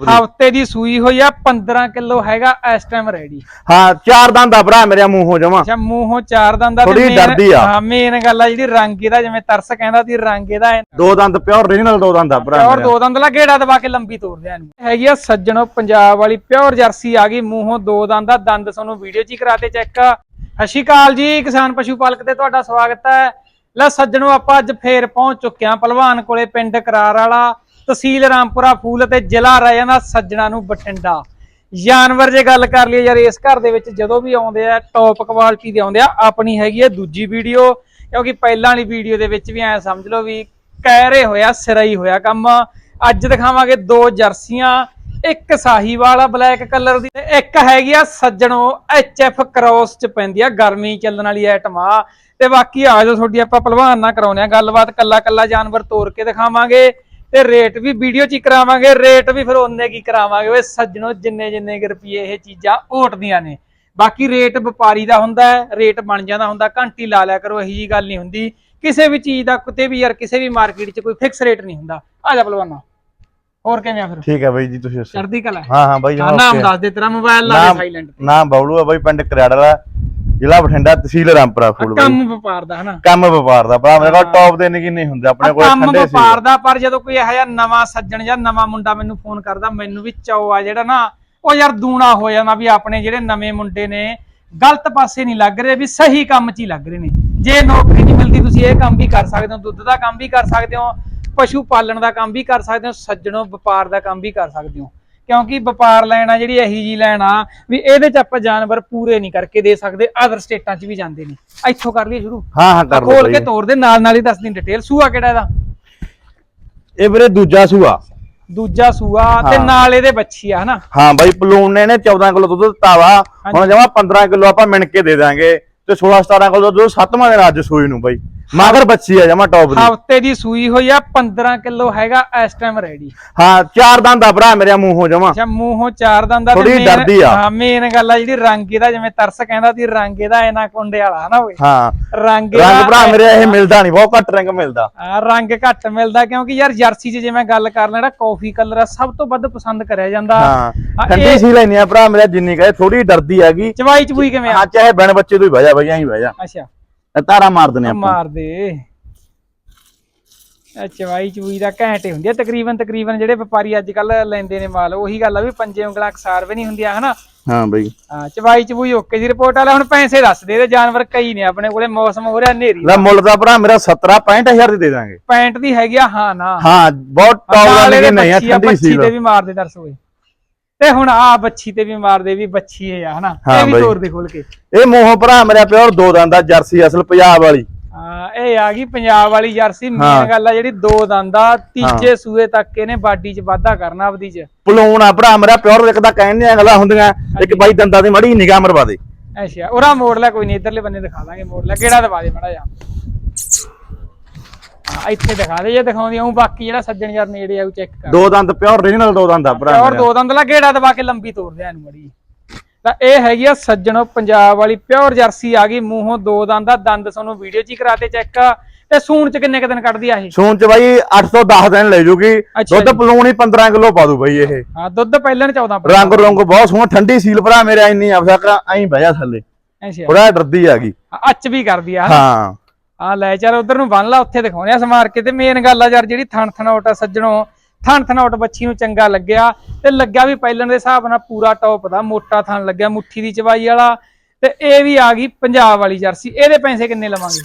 ਹਫ਼ਤੇ ਦੀ ਸੂਈ ਹੋਈ ਆ 15 ਕਿਲੋ ਹੈਗਾ ਇਸ ਟਾਈਮ ਰੈਡੀ ਹਾਂ ਚਾਰ ਦੰਦ ਆ ਭਰਾ ਮੇਰੇ ਮੂੰਹੋਂ ਜਮਾ। ਅੱਛਾ ਮੂੰਹੋਂ ਚਾਰ ਦੰਦਾਂ ਥੋੜ੍ਹੀ main- ਡਰਦੀ ਆ। ਹਾਂ ਮੇਨ ਗੱਲ ਆ ਜਿਹੜੀ ਰੰਗ ਇਹਦਾ ਜਿਵੇਂ ਤਰਸ ਕਹਿੰਦਾ ਸੀ ਰੰਗ ਇਹਦਾ ਦੋ ਦੰਦ ਪਿਓਰ ਰੀਜਨਲ ਦੋ ਦੰਦ ਆ ਭਰਾ ਪਿਓਰ ਦੋ ਦੰਦ ਲਾ ਗੇੜਾ ਦਬਾ ਕੇ ਲੰਬੀ ਤੋਰਦੇ ਆ ਇਹਨੂੰ। ਹੈਗੀ ਆ ਸੱਜਣੋ ਪੰਜਾਬ ਵਾਲੀ ਪਿਓਰ ਜਰਸੀ ਆ ਗਈ ਮੂੰਹੋਂ ਦੋ ਦੰਦ ਦਾ ਦੰਦ ਤੁਹਾਨੂੰ ਵੀਡੀਓ 'ਚ ਹੀ ਕਰਾਤੇ ਚੈੱਕ ਅਕਾਲ ਜੀ ਕਿਸਾਨ ਪਸ਼ੂ ਪਾਲਕ ਤੇ ਤੁਹਾਡਾ ਸਵਾਗਤ ਹੈ। ਲੈ ਸੱਜਣੋ ਆਪਾਂ ਅੱਜ ਫੇਰ ਪਹੁੰਚ ਚੁੱਕੇ ਹਾਂ ਪਹਿਲਵਾਨ ਕੋਲੇ ਪਿੰਡ ਕਰਾਰ ਵਾਲਾ। ਤਹਿਸੀਲ ਰਾਮਪੁਰਾ ਫੂਲ ਤੇ ਜ਼ਿਲ੍ਹਾ ਰਹਿ ਜਾਂਦਾ ਸੱਜਣਾ ਨੂੰ ਬਠਿੰਡਾ। ਜਾਨਵਰ ਜੇ ਗੱਲ ਕਰ ਲਈਏ ਯਾਰ, ਇਸ ਘਰ ਦੇ ਵਿੱਚ ਜਦੋਂ ਵੀ ਆਉਂਦੇ ਆ ਟੌਪ ਕੁਆਲਿਟੀ ਦੇ ਆਉਂਦੇ ਆ, ਆਪਣੀ ਹੈਗੀ ਹੈ ਦੂਜੀ ਵੀਡੀਓ। ਕਿਉਂਕਿ ਪਹਿਲਾਂ ਵਾਲੀ ਵੀਡੀਓ ਦੇ ਵਿੱਚ ਵੀ ਐ ਸਮਝ ਲਓ ਵੀ ਕਹਿਰੇ ਹੋਇਆ, ਸਿਰਾਈ ਹੋਇਆ ਕੰਮ। ਅੱਜ ਦਿਖਾਵਾਂਗੇ ਦੋ ਜਰਸੀਆਂ, ਇੱਕ ਸਾਹੀਵਾਲ ਆ ਬਲੈਕ ਕਲਰ ਦੀ ਇੱਕ ਹੈਗੀ ਆ ਸੱਜਣੋ ਐਫ ਕ੍ਰੋਸ ਚ ਪੈਂਦੀ ਆ, ਗਰਮੀ ਚੱਲਣ ਵਾਲੀ ਆਈਟਮ ਆ। ਤੇ ਬਾਕੀ ਆ ਜਾਓ, ਤੁਹਾਡੀ ਆਪਾਂ ਪਹਿਲਵਾਨ ਨਾਲ ਕਰਾਉਨੇ ਆ ਗੱਲਬਾਤ ਕੱਲਾ ਕੱਲਾ ਜਾਨਵਰ ਤੋੜ ਕੇ ਦਿਖਾਵਾਂਗੇ। ਤੇ ਰੇਟ ਵੀ ਵੀਡੀਓ ਚ ਹੀ ਕਰਾਵਾਂਗੇ ਰੇਟ ਵੀ ਫਿਰ ਉਹਨੇ ਕੀ ਕਰਾਵਾਂਗੇ? ਓਏ ਸੱਜਣੋ ਜਿੰਨੇ ਜਿੰਨੇ ਰੁਪਏ ਇਹ ਚੀਜ਼ਾਂ ਓਟਦੀਆਂ ਨੇ। ਬਾਕੀ ਰੇਟ ਵਪਾਰੀ ਦਾ ਹੁੰਦਾ ਹੈ ਰੇਟ ਬਣ ਜਾਂਦਾ ਹੁੰਦਾ ਘੰਟੀ ਲਾ ਲਿਆ ਕਰੋ ਇਹੀ ਜੀ ਗੱਲ ਨਹੀਂ ਹੁੰਦੀ। ਕਿਸੇ ਵੀ ਚੀਜ਼ ਦਾ ਕਿਤੇ ਵੀ ਯਾਰ ਕਿਸੇ ਵੀ ਮਾਰਕੀਟ 'ਚ ਕੋਈ ਫਿਕਸ ਰੇਟ ਨਹੀਂ ਹੁੰਦਾ। ਆ ਜਾ ਪਹਿਲਵਾਨਾ। ਹੋਰ ਕਿਵੇਂ ਆ ਫਿਰ? ਠੀਕ ਹੈ ਬਾਈ ਜੀ ਤੁਸੀਂ ਚੜਦੀ ਕਲਾ ਹਾਂ। ਹਾਂ ਬਾਈ ਹਾਂ ਨਾਮ ਦੱਸ ਦੇ ਤੇਰਾ ਮੋਬਾਈਲ ਲਾ ਸਾਇਲੈਂਟ ਨਾਮ ਬਬਲੂ ਆ ਬਾਈ ਪਿੰਡ ਕਰਿਆੜਾ ਦਾ ਜ਼ਿਲ੍ਹਾ ਬਠਿੰਡਾ ਤਹਿਸੀਲ ਰਾਮਪੁਰਾ ਫੂਲ ਬਾਈ ਕੰਮ ਵਪਾਰ ਦਾ ਹਨਾ? ਕੰਮ ਵਪਾਰ ਦਾ ਭਰਾ ਮੇਰੇ ਕੋਲ ਟੌਪ ਦੇ ਨਹੀਂ ਨਹੀਂ ਹੁੰਦੇ ਆਪਣੇ ਕੋਲ ਕੰਮ ਠੰਡੇ ਸੀ। ਵਪਾਰ ਦਾ ਪਰ ਜਦੋਂ ਕੋਈ ਇਹੋ ਜਿਹਾ ਨਵਾਂ ਸੱਜਣ ਜਾਂ ਨਵਾਂ ਮੁੰਡਾ ਮੈਨੂੰ ਫੋਨ ਕਰਦਾ ਮੈਨੂੰ ਵੀ ਚਾਅ ਆ ਜਿਹੜਾ ਨਾ ਉਹ ਯਾਰ ਦੂਣਾ ਹੋ ਜਾਂਦਾ ਵੀ ਆਪਣੇ ਜਿਹੜੇ ਨਵੇਂ ਮੁੰਡੇ ਨੇ ਗਲਤ ਪਾਸੇ ਨਹੀਂ ਲੱਗ ਰਹੇ ਵੀ ਸਹੀ ਕੰਮ 'ਚ ਹੀ ਲੱਗ ਰਹੇ ਨੇ। ਜੇ ਨੌਕਰੀ ਨਹੀਂ ਮਿਲਦੀ ਤੁਸੀਂ ਇਹ ਕੰਮ ਵੀ ਕਰ ਸਕਦੇ ਹੋ ਦੁੱਧ ਦਾ ਕੰਮ ਵੀ ਕਰ ਸਕਦੇ ਹੋ ਪਸ਼ੂ ਪਾਲਣ ਦਾ ਕੰਮ ਵੀ ਕਰ ਸਕਦੇ ਹੋ ਸੱਜਣੋ ਵਪਾਰ ਦਾ ਕੰਮ ਵੀ ਕਰ ਸਕਦੇ ਹੋ। ਕਿਉਂਕਿ ਵਪਾਰ ਲੈਣ ਆ ਜਿਹੜੀ ਇਹੀ ਜੀ ਲੈਣ ਆ ਵੀ ਇਹਦੇ 'ਚ ਆਪਾਂ ਜਾਨਵਰ ਪੂਰੇ ਨਹੀਂ ਕਰਕੇ ਦੇ ਸਕਦੇ ਅਦਰ ਸਟੇਟਾਂ 'ਚ ਵੀ ਜਾਂਦੇ ਨੇ। ਇੱਥੋਂ ਕਰ ਲਈਏ ਸ਼ੁਰੂ। ਹਾਂ ਹਾਂ ਕਰ ਲਓ ਖੋਲ ਕੇ ਤੋੜ ਦੇ ਨਾਲ ਨਾਲ ਹੀ ਦੱਸ ਦੀ ਡਿਟੇਲ ਸੂਆ ਕਿਹੜਾ ਇਹਦਾ? ਇਹ ਵੀਰੇ ਦੂਜਾ ਸੂਆ। ਦੂਜਾ ਸੂਆ ਤੇ। ਨਾਲ ਇਹਦੇ ਬੱਚੀ ਆ ਹਨਾ? ਹਾਂ ਬਾਈ ਪਲੂਨ ਨੇ ਇਹਨੇ 14 ਕਿਲੋ ਦੁੱਧ ਦਿੱਤਾ ਵਾ। ਹੁਣ ਜਮਾ 15 ਕਿਲੋ ਆਪਾਂ ਮਿਣ ਕੇ ਦੇ ਦਾਂਗੇ। ਤੇ 16 17 ਕਿਲੋ ਦੁੱਧ ਸੱਤਵਾਂ ਦਿਨ ਅੱਜ ਸੂਈ ਨੂੰ ਬਾਈ। ਮਗਰ ਬੱਚੀ ਆ ਜਮਾ ਟੌਪ ਦੀ। ਹਫ਼ਤੇ ਦੀ ਸੂਈ ਹੋਈ ਆ 15 ਕਿਲੋ ਹੈਗਾ ਇਸ ਟਾਈਮ ਰੈਡੀ ਹਾਂ ਚਾਰ ਦੰਦ ਆ ਭਰਾ ਮੇਰੇ ਮੂੰਹੋਂ ਜਮਾ। ਅੱਛਾ ਮੂੰਹੋਂ ਚਾਰ ਦੰਦਾਂ ਥੋੜ੍ਹੀ main- ਡਰਦੀ ਆ। ਹਾਂ ਮੇਨ ਗੱਲ ਆ ਜਿਹੜੀ ਰੰਗ ਇਹਦਾ ਜਿਵੇਂ ਤਰਸ ਕਹਿੰਦਾ ਸੀ ਰੰਗ ਇਹਦਾ ਐਨਾ ਕੁੰਡੇ ਵਾਲਾ ਹਨਾ ਓਏ? ਹਾਂ। ਰੰਗ ਰੰਗ ਭਰਾ ਮੇਰੇ ਇਹ ਮਿਲਦਾ ਨਹੀਂ ਬਹੁਤ ਘੱਟ ਰੰਗ ਮਿਲਦਾ। ਆ, ਰੰਗ ਘੱਟ ਮਿਲਦਾ ਕਿਉਂਕਿ ਯਾਰ ਜਰਸੀ 'ਚ ਜਿਵੇਂ ਗੱਲ ਕਰ ਲੈਣਾ ਕਾਫੀ ਕਲਰ ਆ ਸਭ ਤੋਂ ਵੱਧ ਪਸੰਦ ਕਰਿਆ ਜਾਂਦਾ। ਹਾਂ ਠੰਡੀ ਸੀ ਲੈਣੀ ਆ ਭਰਾ ਮੇਰਾ ਜਿੰਨੀ ਕਹੇ ਥੋੜੀ ਡਰਦੀ ਹੈਗੀ। ਚਵਾਈ ਚਬੂਈ ਕਿਵੇਂ ਆ? ਹਾਂ ਚਾਹੇ ਬਣ ਬੱਚੇ ਤੋਂ ਹੀ ਬਹਿ ਜਾ ਬਈ ਐਂ ਬਹਿ ਜਾ। ਅੱਛਾ। ਇਹ ਤਾਰਾ ਮਾਰ ਦਨੇ ਆਪਾਂ। ਮਾਰ ਦੇ। ਇਹ ਚਵਾਈ ਚਵੂਈ ਦਾ ਘੈਂਟੇ ਹੁੰਦੀ ਆ। ਤਕਰੀਬਨ ਤਕਰੀਬਨ ਜਿਹੜੇ ਵਪਾਰੀ ਅੱਜ ਕੱਲ ਲੈਂਦੇ ਨੇ ਮਾਲ ਉਹੀ ਗੱਲ ਆ ਵੀ ਪੰਜੇ ਉਂਗਲਾਂ ਅਕਸਾਰ ਵੀ ਨਹੀਂ ਹੁੰਦੀਆਂ ਹਨਾ? ਹਾਂ ਬਈ। ਹਾਂ ਚਵਾਈ ਚਵੂਈ ਓਕੇ ਦੀ ਰਿਪੋਰਟ ਵਾਲਾ ਹੁਣ ਪੈਸੇ ਦੱਸ ਦੇ ਇਹਦੇ ਜਾਨਵਰ ਕਈ ਨੇ ਆਪਣੇ ਕੋਲੇ ਮੌਸਮ ਹੋ ਰਿਹਾ ਹਨੇਰੀ ਲੈ ਮੁੱਲ ਦਾ ਭਰਾ ਮੇਰਾ 17 65000 ਦੀ ਦੇ ਦਾਂਗੇ। ਪੈਂਟ ਦੀ ਹੈਗੀ ਆ ਹਾਂ ਨਾ। ਹਾਂ ਬਹੁਤ ਟੌਪ ਵਾਲੀ ਨਹੀਂ ਆ ਠੰਡੀ ਸੀ ਤੇ ਵੀ ਮਾਰਦੇ ਦਰਸ ਹੋਏ ਤੇ ਹੁਣ ਆ ਬੱਚੀ ਤੇ ਵੀ ਮਾਰਦੇ ਵੀ ਬੱਚੀ ਹੈ ਹਨਾ? ਹਾਂ ਇਹ ਵੀ ਬਾਈ। ਤੋਰ ਦੇ ਖੋਲ ਕੇ। ਇਹ ਮੂੰਹੋਂ ਭਰਾ ਮੇਰਾ ਪਿਓਰ ਦੋ ਦੰਦ ਦਾ ਜਰਸੀ ਅਸਲ ਪੰਜਾਬ ਵਾਲੀ। ਹਾਂ ਇਹ ਆ ਗਈ ਪੰਜਾਬ ਵਾਲੀ ਜਰਸੀ। ਮੇਨ ਹਾਂ। ਗੱਲ ਆ ਜਿਹੜੀ ਦੋ ਦੰਦਾ ਤੀਜੇ ਸੂਏ ਤੱਕ ਇਹਨੇ ਬਾਡੀ 'ਚ ਵਾਧਾ ਕਰਨਾ ਆਪਦੀ 'ਚ। ਪਲੂਣ ਆ ਭਰਾ ਮੇਰਾ ਪਿਓਰ ਇੱਕ ਤਾਂ ਕਹਿਣ ਦੀਆਂ ਗੱਲਾਂ ਹੁੰਦੀਆਂ ਇੱਕ ਬਾਈ ਦੰਦਾਂ ਦੀ ਮੜੀ ਨਿਗਾਹ ਮਰਵਾ ਦੇ। ਅੱਛਾ ਉਹਰਾ ਮੋੜ ਲੈ ਕੋਈ ਨਹੀਂ ਇਧਰਲੇ ਬੰਨੇ ਦਿਖਾ ਦਾਂਗੇ ਮੋੜ ਲੈ ਕਿਹੜਾ ਦਵਾ ਦੇ ਮੜਾ ਜਾ ਹਾਂ ਇੱਥੇ ਦਿਖਾ ਦੇ ਜੇ ਦਿਖਾਉਂਦੀ ਹੂੰ ਬਾਕੀ ਜਿਹੜਾ ਸੱਜਣ ਯਾਰ ਨੇੜੇ ਆਉ ਚੈੱਕ ਕਰ। ਦੋ ਦੰਦ ਪਿਓਰ ਰੀਜਨਲ ਦੋ ਦੰਦ ਆ ਭਰਾ ਪਿਓਰ ਮੇਰਾ। ਦੋ ਦੰਦ ਲਾ ਗੇੜਾ ਦਵਾ ਕੇ ਲੰਬੀ ਤੋਰਦੇ ਆ ਇਹਨੂੰ ਮੜੀ ਤਾਂ ਇਹ ਹੈਗੀ ਆ ਸੱਜਣੋ ਪੰਜਾਬ ਵਾਲੀ ਪਿਓਰ ਜਰਸੀ ਆ ਗਈ ਮੂੰਹੋਂ ਦੋ ਦੰਦ ਦਾ ਦੰਦ ਤੁਹਾਨੂੰ ਵੀਡੀਓ 'ਚ ਹੀ ਕਰਾਤੇ ਚੈੱਕ ਤੇ ਸੂਣ 'ਚ ਕਿੰਨੇ ਕ ਦਿਨ ਕੱਢਦੀ ਆ ਇਹ? ਸੂਣ ਚ ਬਾਈ 8 ਤੋਂ 10 ਦਿਨ ਲੈ ਜੂਗੀ। ਅੱਛਾ ਦੁੱਧ ਜੀ। ਪਲੂਣ ਹੀ 15 ਕਿਲੋ ਪਾ ਦੂ ਬਾਈ ਇਹ। ਹਾਂ ਦੁੱਧ ਪਹਿਲਾਂ 14 ਰੰਗ ਰੰਗ ਬਹੁਤ ਸੋਹਣਾ ਠੰਡੀ ਸੀਲ ਭਰਾ ਮੇਰਾ ਇੰਨੀ ਅਫਸਕ ਐਂ ਬਹਿ ਜਾ ਥੱਲੇ। ਅੱਛਾ। ਥੋੜਾ ਡਰਦੀ ਆ ਗਈ। ਅੱਚ ਵੀ ਕਰਦੀ ਆ ਹਾਂ। ਆ ਲੈ ਚੱਲ ਉਧਰ ਨੂੰ ਬੰਨ ਲਾ ਉੱਥੇ ਦਿਖਾਉਣੇ ਆ ਸਮਾਰ ਕੇ। ਤੇ ਮੇਨ ਗੱਲ ਆ ਯਾਰ ਜਿਹੜੀ ਥਣ ਥਣਾਉਟ ਆ ਸੱਜਣੋ ਥਣ ਥਣਾਉਟ ਬੱਚੀ ਨੂੰ ਚੰਗਾ ਲੱਗਿਆ ਤੇ ਲੱਗਿਆ ਵੀ ਪਹਿਲਣ ਦੇ ਹਿਸਾਬ ਨਾਲ ਪੂਰਾ ਟੌਪ ਦਾ ਮੋਟਾ ਥਣ ਲੱਗਿਆ ਮੁੱਠੀ ਦੀ ਚਵਾਈ ਵਾਲਾ। ਤੇ ਇਹ ਵੀ ਆ ਗਈ ਪੰਜਾਬ ਵਾਲੀ ਜਰਸੀ। ਇਹਦੇ ਪੈਸੇ ਕਿੰਨੇ ਲਵਾਂਗੇ?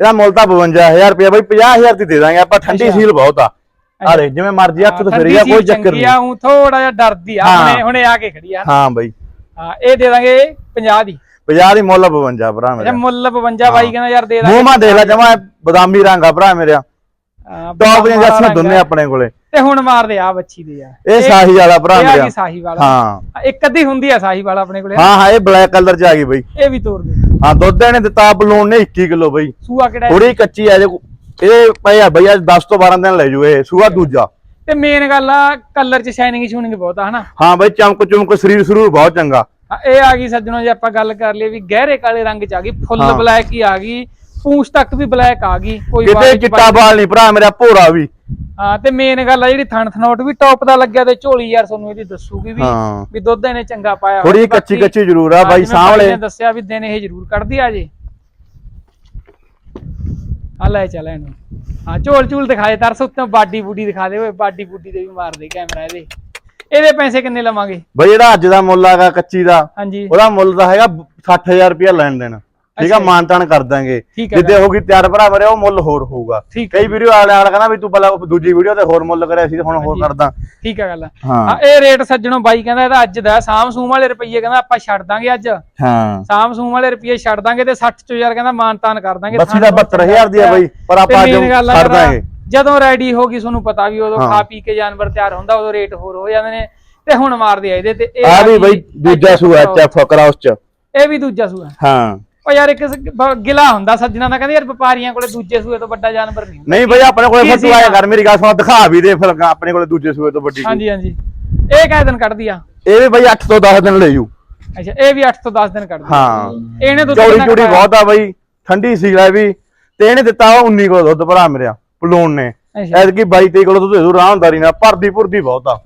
ਇਹਦਾ ਮੁੱਲ ਤਾਂ 52000 ਰੁਪਏ ਬਾਈ 50000 ਦੀ ਦੇ ਦਾਂਗੇ ਆਪਾਂ ਠੰਡੀ। ਸੀਲ ਬਹੁਤ ਆ। ਆਲੇ ਜਿਵੇਂ ਮਰਜ਼ੀ ਹੱਥ ਤੋਂ ਫਰੀ ਆ ਕੋਈ ਚੱਕਰ ਨਹੀਂ। ਆ ਉਹ ਥੋੜਾ ਜਿਹਾ ਡਰਦੀ ਆ। ਹੁਣੇ ਹੁਣੇ ਆ ਕੇ ਖੜੀ ਆ। ਹਾਂ ਬਾਈ। ਹਾਂ ਇਹ ਦੇ ਦਾਂਗੇ 50 ਦੀ। 50 ਦੀ ਮੁੱਲ 52 ਭਰਾ ਇਹ ਮੇਰਾ। ਮੁੱਲ 52 ਬਾਈ ਕਹਿੰਦਾ ਯਾਰ ਦੇ ਮੂੰਹ ਮਾ ਦੇਖ ਲੈ ਜਮਾ ਬਦਾਮੀ ਰੰਗ ਆ ਭਰਾ ਮੇਰਾ। ਟੌਪ ਦੀਆਂ ਰੰਗ ਦੋਨੇ ਆ। ਆਪਣੇ ਕੋਲੇ। ਤੇ ਹੁਣ ਮਾਰਦੇ ਆ ਬੱਚੀ ਦੇ ਯਾਰ ਇਹ ਸਾਹੀ ਵਾਲਾ ਭਰਾ ਇਹ ਆ ਮੇਰਾ। ਗਈ ਸਾਹੀ ਵਾਲਾ। ਹਾਂ। ਇੱਕ ਅੱਧੀ ਹੁੰਦੀ ਆ ਸਾਹੀ ਵਾਲਾ ਆਪਣੇ ਕੋਲੇ। ਹਾਂ ਹਾਂ ਇਹ ਬਲੈਕ ਕਲਰ ਚ ਆ ਗਈ ਬਾਈ। ਇਹ ਵੀ ਤੋੜ ਦੇ। ਹਾਂ ਦੁੱਧ ਇਹਨੇ ਦਿੱਤਾ ਬਲੂਨ ਨੇ 21 ਕਿਲੋ ਬਾਈ। ਸੂਆ ਕਿਹੜਾ? ਥੋੜੀ ਕੱਚੀ ਆ ਜੇ ਇਹ ਪਈ ਆ ਬਈ ਅੱਜ 10 ਤੋਂ 12 ਦਿਨ ਲੈ ਜੂ ਇਹ ਸੂਆ ਦੂਜਾ। ਤੇ ਮੇਨ ਗੱਲ ਆ ਕਲਰ ਚ ਸ਼ਾਈਨਿੰਗ ਸ਼ੂਨਿੰਗ ਬਹੁਤ ਆ ਹਨਾ? ਹਾਂ ਬਈ ਚਮਕ ਚਮਕ ਸਰੀਰ ਸਰੂਰ ਬਹੁਤ ਚੰਗਾ। ਇਹ ਆ ਗਈ ਸੱਜਣੋ ਜੇ ਆਪਾਂ ਗੱਲ ਕਰ ਲਈਏ ਵੀ ਗਹਿਰੇ ਕਾਲੇ ਰੰਗ ਚ ਆ ਗਈ ਫੁੱਲ। ਬਲੈਕ ਹੀ ਆ ਗਈ ਪੂੰਛ ਤੱਕ ਵੀ ਬਲੈਕ ਆ ਗਈ ਕੋਈ ਕਿਤੇ ਚਿੱਟਾ ਬਾਲ ਨਹੀਂ ਭਰਾ ਮੇਰਾ ਭੋਰਾ ਵੀ। ਹਾਂ ਤੇ ਮੇਨ ਗੱਲ ਆ ਜਿਹੜੀ ਥਣ ਥਨੋਟ ਵੀ ਟੌਪ ਦਾ ਲੱਗਿਆ ਤੇ ਝੋਲੀ ਯਾਰ ਤੁਹਾਨੂੰ ਇਹਦੀ ਦੱਸੂਗੀ ਵੀ ਵੀ ਦੁੱਧ ਇਹਨੇ ਚੰਗਾ ਪਾਇਆ ਥੋੜੀ। ਕੱਚੀ ਕੱਚੀ ਜ਼ਰੂਰ ਆ ਬਾਈ ਸਾਹਮਣੇ ਦੱਸਿਆ ਵੀ ਦਿਨ ਇਹ ਜ਼ਰੂਰ ਕੱਢਦੀ ਆ ਜੇ। ਆ ਲੈ ਚੱਲ ਇਹਨੂੰ। ਹਾਂ ਝੋਲ ਝੂਲ ਦਿਖਾ ਦੇ ਤਰਸ ਉੱਤੇ ਬਾਡੀ ਬੂਡੀ ਦਿਖਾ ਦੇ ਓਏ ਬਾਡੀ ਬੂਡੀ ਤੇ ਵੀ ਮਾਰ ਦੇ ਕੈਮਰਾ ਇਹਦੇ। ਇਹਦੇ ਪੈਸੇ ਕਿੰਨੇ ਲਵਾਂਗੇ? ਬਈ ਜਿਹੜਾ ਅੱਜ ਦਾ ਮੁੱਲ ਆਗਾ ਕੱਚੀ ਦਾ ਹਾਂਜੀ। ਉਹਦਾ ਮੁੱਲ ਤਾਂ ਹੈਗਾ 60000 ਰੁਪਇਆ ਲੈਣ ਦੇਣ। ਠੀਕ ਆ। ਮਾਨਤਾਨ ਕਰ ਦਾਂਗੇ। ਜਿੱਦੇ ਹੋਗੀ ਤਿਆਰ ਭਰਾ ਮਰੇ ਉਹ ਮੁੱਲ ਹੋਰ ਹੋਊਗਾ। ਕਈ ਵੀਡੀਓ ਵਾਲੇ ਵਾਲਾ ਕਹਿੰਦਾ ਵੀ ਤੂੰ ਪਹਿਲਾਂ ਦੂਜੀ ਵੀਡੀਓ ਤੇ ਹੋਰ ਮੁੱਲ ਕਰਿਆ ਸੀ ਤੇ ਹੁਣ ਹੋਰ। ਕਰਦਾ। ਠੀਕ ਆ ਗੱਲ ਹਾਂ। ਇਹ ਰੇਟ ਸੱਜਣੋ ਬਾਈ ਕਹਿੰਦਾ ਇਹਦਾ ਅੱਜ ਦਾ ਸਾਮ ਸੂਮ ਵਾਲੇ ਰੁਪਈਏ ਕਹਿੰਦਾ ਆਪਾਂ ਛੱਡ ਦਾਂਗੇ ਅੱਜ। ਹਾਂ। ਸਾਮ ਸੂਮ ਵਾਲੇ ਰੁਪਈਏ ਛੱਡ ਦਾਂਗੇ ਤੇ 60 ਚੋਂ ਯਾਰ ਕਹਿੰਦਾ ਮਾਨਤਾਨ ਕਰ ਦਾਂਗੇ ਬੱਸੀ ਦਾ 72000 ਦੀ ਆ ਬਈ ਪਰ ਆਪਾਂ ਅੱਜ ਛੱਡ ਦਾਂਗੇ। ਜਦੋਂ ਰੈਡੀ ਹੋ ਗਈ ਤੁਹਾਨੂੰ ਪਤਾ ਵੀ ਉਦੋਂ। ਖਾ ਪੀ ਕੇ ਜਾਨਵਰ ਤਿਆਰ ਹੁੰਦਾ ਉਦੋਂ ਰੇਟ ਹੋਰ ਹੋ ਜਾਂਦੇ ਨੇ ਤੇ ਹੁਣ ਮਾਰਦੇ ਆ ਇਹਦੇ ਤੇ। ਇਹ ਆ ਵੀ ਬਈ ਦੂਜਾ ਸੂਆ ਚੈੱਕ ਕਰਾ ਉਸ ਚ। ਇਹ ਵੀ ਦੂਜਾ ਸੂਆ। ਹਾਂ। ਉਹ ਯਾਰ ਇੱਕ ਗਿਲਾ ਹੁੰਦਾ ਸੱਜਣਾ ਦਾ ਕਹਿੰਦੇ ਯਾਰ ਵਪਾਰੀਆਂ ਕੋਲੇ ਦੂਜੇ ਸੂਏ ਤੋਂ ਵੱਡਾ ਜਾਨਵਰ ਨਹੀਂ ਹੁੰਦਾ। ਨਹੀਂ ਬਈ ਆਪਣੇ ਕੋਲੇ ਫਿਰ ਕੀ ਤੂੰ ਆਇਆ? ਕਰ ਮੇਰੀ ਗੱਲ ਸੁਣ ਦਿਖਾ ਵੀ ਦੇ ਫਿਰ ਆਪਣੇ ਕੋਲੇ ਦੂਜੇ ਸੂਏ ਤੋਂ ਵੱਡੀ। ਹਾਂਜੀ ਹਾਂਜੀ। ਇਹ ਕਿਹ ਦਿਨ ਕੱਢਦੀ ਆ? ਇਹ ਵੀ ਬਈ 8 ਤੋਂ 10 ਦਿਨ ਲੈ ਜੂ। ਅੱਛਾ ਇਹ ਵੀ 8 ਤੋਂ 10 ਦਿਨ ਕੱਢਦੀ। ਹਾਂ। ਇਹਨੇ ਦੁੱਧ ਚੌੜੀ ਚੂੜੀ? ਬਹੁਤ ਆ ਬਈ ਠੰਡੀ ਸੀ ਲੈ ਵੀ। ਤੇ ਇਹਨੇ ਦਿੱਤਾ ਵਾ 19 ਕਿਲੋ ਦੁੱਧ ਭਰਾ ਮੇਰਿਆ। ਪਲੂਣ ਨੇ। ਅੱਛਾ। ਐਤਕੀ 22 23 ਕਿਲੋ ਦੁੱਧ ਦੇ ਦੂ ਆਰਾਮਦਾਰੀ ਨਾਲ ਭਰਦੀ ਭੁਰਦੀ ਬਹੁਤ ਆ।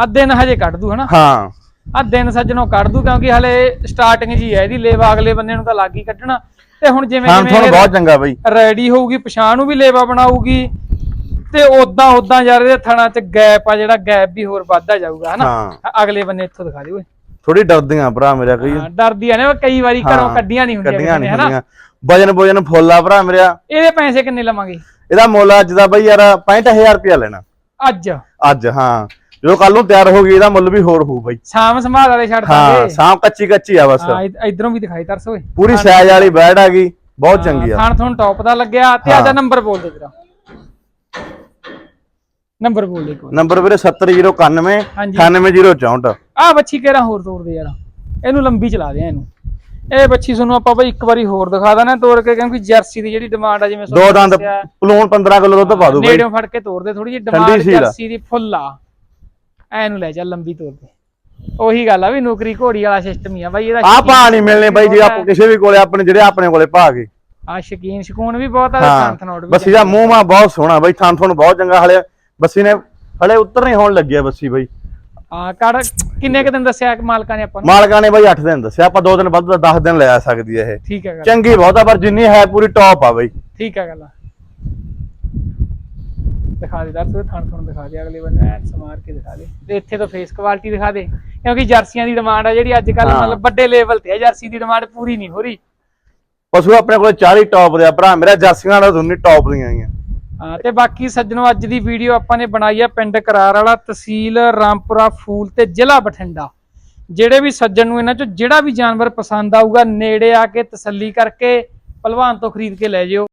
ਆ ਦਿਨ ਹਜੇ ਕੱਢ ਦੂ ਹਨਾ? ਹਾਂ। ਆ ਦਿਨ ਸੱਜਣੋਂ ਕੱਢ ਦੂ ਕਿਉਂਕਿ ਹਲੇ ਸਟਾਰਟਿੰਗ ਜੀ ਹੈ ਇਹਦੀ ਲੇਵਾ ਅਗਲੇ ਬੰਦੇ ਨੂੰ ਤਾਂ ਲੱਗ ਹੀ ਕੱਢਣਾ। ਤੇ ਹੁਣ ਜਿਵੇਂ ਹਾਂ ਤੁਹਾਨੂੰ ਬਹੁਤ ਚੰਗਾ ਬਈ। ਰੈਡੀ ਹੋਊਗੀ ਪਛਾਣ ਨੂੰ ਵੀ ਲੇਵਾ ਬਣਾਊਗੀ ਤੇ ਉਦਾਂ ਉਦਾਂ ਯਾਰ ਇਹਦੇ ਥਣਾ ਚ ਗੈਪ ਆ ਜਿਹੜਾ ਗੈਪ ਵੀ ਹੋਰ ਵੱਧਦਾ ਜਾਊਗਾ ਹਨਾ? ਅਗਲੇ ਬੰਨੇ ਇੱਥੋਂ ਦਿਖਾ ਦਿਓ ਥੋੜੀ ਡਰਦੀਆਂ ਭਰਾ ਮੇਰਾ ਕਈ। ਹਾਂ, ਡਰਦੀਆਂ ਨੇ ਕਈ ਵਾਰੀ ਘਰੋਂ ਕੱਢੀਆਂ ਨਹੀਂ ਹੁੰਦੀਆਂ ਕੱਢੀਆਂ ਨਹੀਂ ਹੁੰਦੀਆਂ। ਵਜਨ ਵਜਨ ਫੁੱਲ ਭਰਾ ਮੇਰਾ। ਇਹਦੇ ਪੈਸੇ ਕਿੰਨੇ ਲਵਾਂਗੇ? ਇਹਦਾ ਮੁੱਲ ਅੱਜ ਦਾ ਬਈ ਯਾਰ 65000 ਰੁਪਇਆ ਲੈਣਾ। ਅੱਜ? ਅੱਜ ਹਾਂ। ਜਦੋਂ ਕੱਲ ਨੂੰ ਤਿਆਰ ਹੋ ਗਈ ਇਹਦਾ ਮੁੱਲ ਵੀ ਹੋਰ ਹੋਊ ਬਈ। ਸ਼ਾਮ ਸੰਭਾਲ ਵਾਲੇ ਛੱਡ ਹਾਂ ਦਾਂਗੇ। ਸਾਮ ਕੱਚੀ ਕੱਚੀ ਆ ਬਸ। ਹਾਂ ਇਧ- ਇਧਰੋਂ ਵੀ ਦਿਖਾਈ ਤਰਸ ਓਏ। ਪੂਰੀ ਸਾਈਜ਼ ਵਾਲੀ ਬੈਡ ਆ ਗਈ ਬਹੁਤ ਚੰਗੀ ਆ। ਖਾਣ ਤੁਹਾਨੂੰ ਟੌਪ ਦਾ ਲੱਗਿਆ ਤੇ ਹਾਂ। ਆਦਾ ਨੰਬਰ ਬੋਲ ਦੇ ਤੇਰਾ ਨੰਬਰ ਬੋਲ ਦੇ ਵਾਰ। ਨੰਬਰ ਵੀਰੇ 70091 ਹਾਂਜੀ। 98064 ਆ ਬੱਚੀ ਕਿਹੜਾ ਹੋਰ ਤੋੜ ਦੇ ਯਾਰ। ਇਹਨੂੰ ਲੰਬੀ ਚਲਾ ਦੇ ਇਹਨੂੰ। ਇਹ ਬੱਚੀ ਤੁਹਾਨੂੰ ਆਪਾਂ ਬਈ ਇੱਕ ਵਾਰੀ ਹੋਰ ਦਿਖਾ ਦਾਂ ਤੋੜ ਕੇ ਕਿਉਂਕਿ ਜਰਸੀ ਦੀ ਜਿਹੜੀ ਡਿਮਾਂਡ ਆ ਜਿਵੇਂ ਦੋ ਦੰਦ ਪਲੂਣ 15 ਕਿਲੋ ਦੁੱਧ ਪਾ ਦੂ ਬਈ। ਫੜ ਕੇ ਤੋੜ ਦੇ ਥੋੜੀ ਜਿਹੀ ਡਿਮਾਂਡ। ਜਰਸੀ ਦੀ ਫੁੱਲ ਆ। ਐ ਨੂੰ ਲੈ ਜਾ ਲੰਬੀ ਤੋੜ ਦੇ। ਉਹੀ ਗੱਲ ਆ ਵੀ ਨੌਕਰੀ ਘੋੜੀ ਵਾਲਾ ਸਿਸਟਮ ਹੀ ਆ ਬਾਈ ਇਹਦਾ ਆ ਭਾ ਨਹੀਂ ਮਿਲਨੇ ਬਾਈ ਜੇ ਆਪ ਕਿਸੇ ਵੀ ਕੋਲੇ ਆਪਣੇ ਜਿਹੜੇ ਆਪਣੇ ਕੋਲੇ ਭਾ ਗਏ ਆ ਸ਼ਕੀਨ ਸ਼ਕੂਨ ਵੀ ਬਹੁਤ ਆ ਹਾਂ। ਥਾਂ ਥਨੋਟ ਵੀ ਬੱਸੀ ਦਾ ਮੂੰਹ ਮਾ ਬਹੁਤ ਸੋਹਣਾ ਬਾਈ ਥਾਂ ਤੁਹਾਨੂੰ ਬਹੁਤ ਚੰਗਾ ਹਲੇ ਬੱਸੀ ਨੇ ਹਲੇ ਉੱਤਰ ਨਹੀਂ ਹੋਣ ਲੱਗਿਆ ਬੱਸੀ ਬਾਈ। ਆ ਕੜ ਕਿੰਨੇ ਕ ਦਿਨ ਦੱਸਿਆ ਮਾਲਕਾਂ ਨੇ ਆਪਾਂ ਨੂੰ? ਮਾਲਕਾਂ ਨੇ ਬਾਈ 8 ਦਿਨ ਦੱਸਿਆ ਆਪਾਂ 2 ਦਿਨ ਵੱਧ 10 ਦਿਨ ਲੈ ਆ ਸਕਦੀ ਹੈ ਇਹ। ਠੀਕ ਹੈ ਗੱਲ। ਚੰਗੀ ਬਹੁਤ ਆ ਪਰ ਜਿੰਨੀ ਹੈ ਪੂਰੀ ਟੌਪ ਆ ਬਾਈ। ਠੀਕ ਹੈ ਗੱਲ। ਆ। ਦਿਖਾ ਦੇ ਦਰ ਤੂੰ ਥਣ ਥਣ ਦਿਖਾ ਦੇ ਅਗਲੇ ਬੰਦੇ ਐ ਸਮਾਰ ਕੇ ਦਿਖਾ ਦੇ। ਤੇ ਇੱਥੇ ਤਾਂ ਫੇਸ ਕੁਆਲਿਟੀ ਦਿਖਾ ਦੇ ਕਿਉਂਕਿ ਜਰਸੀਆਂ ਦੀ ਡਿਮਾਂਡ ਆ ਜਿਹੜੀ ਅੱਜ ਕੱਲ ਹਾਂ। ਮਤਲਬ ਵੱਡੇ ਲੈਵਲ ਤੇ ਆ ਜਰਸੀ ਦੀ ਡਿਮਾਂਡ ਪੂਰੀ ਨਹੀਂ ਹੋ ਰਹੀ। ਪਸ਼ੂ ਆਪਣੇ ਕੋਲੇ 40 ਟੌਪ ਦੇ ਆ ਭਰਾ ਮੇਰਾ ਜਾਸੀਆਂ ਨਾਲ ਦੋਨੇ ਟੌਪ ਦੀਆਂ ਆਈਆਂ। ਹਾਂ ਤੇ ਬਾਕੀ ਸੱਜਣੋ, ਅੱਜ ਦੀ ਵੀਡੀਓ ਆਪਾਂ ਨੇ ਬਣਾਈ ਆ ਪਿੰਡ ਕਰਾਰ ਵਾਲਾ ਤਹਿਸੀਲ ਰਾਮਪੁਰਾ ਫੂਲ ਤੇ ਜ਼ਿਲ੍ਹਾ ਬਠਿੰਡਾ, ਜਿਹੜੇ ਵੀ ਸੱਜਣ ਨੂੰ ਇਹਨਾਂ ਚੋਂ ਜਿਹੜਾ ਵੀ ਜਾਨਵਰ ਪਸੰਦ ਆਊਗਾ, ਨੇੜੇ ਆ ਕੇ ਤਸੱਲੀ ਕਰਕੇ ਪਹਿਲਵਾਨ ਤੋਂ ਖਰੀਦ ਕੇ ਲੈ ਜਿਓ।